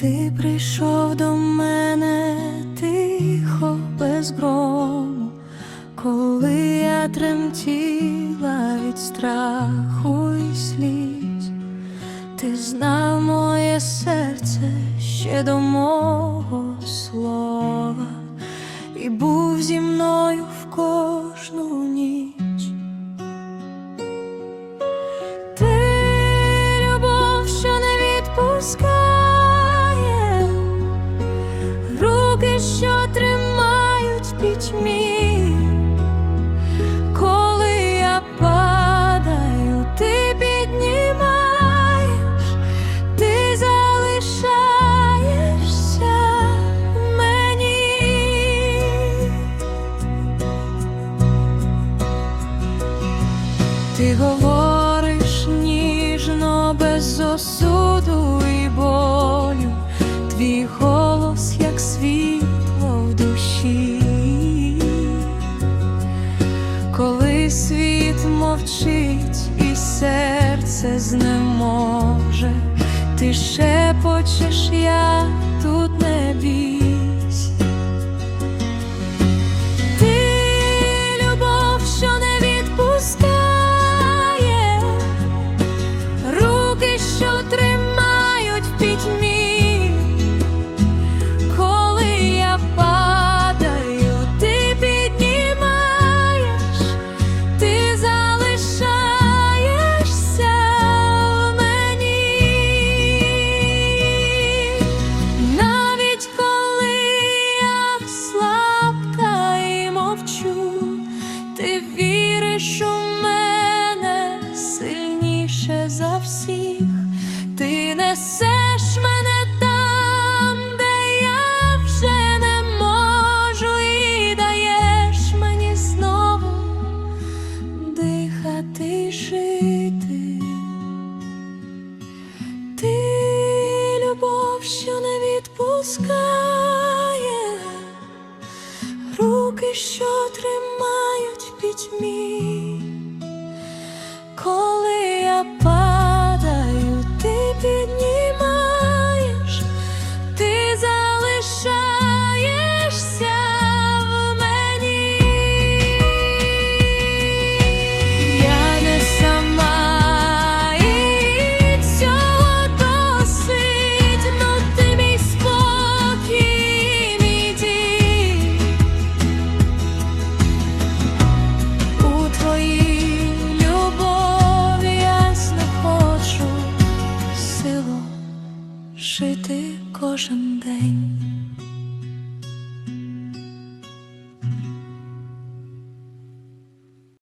Ти прийшов до мене тихо, без грому, коли я тремтіла від страху і сліз, ти знав моє серце ще до мого слова, і був зі мною в кожну Ти говориш ніжно, без осуду і болю, твій голос, як світло в душі, коли світ мовчить і серце знеможе, ти шепочеш, у мене сильніше за всіх, ти несеш мене там, де я вже не можу, і даєш мені знову дихати жити. Ти любов, що не відпускає, руки, що тримають в пітьмі, 说伤悲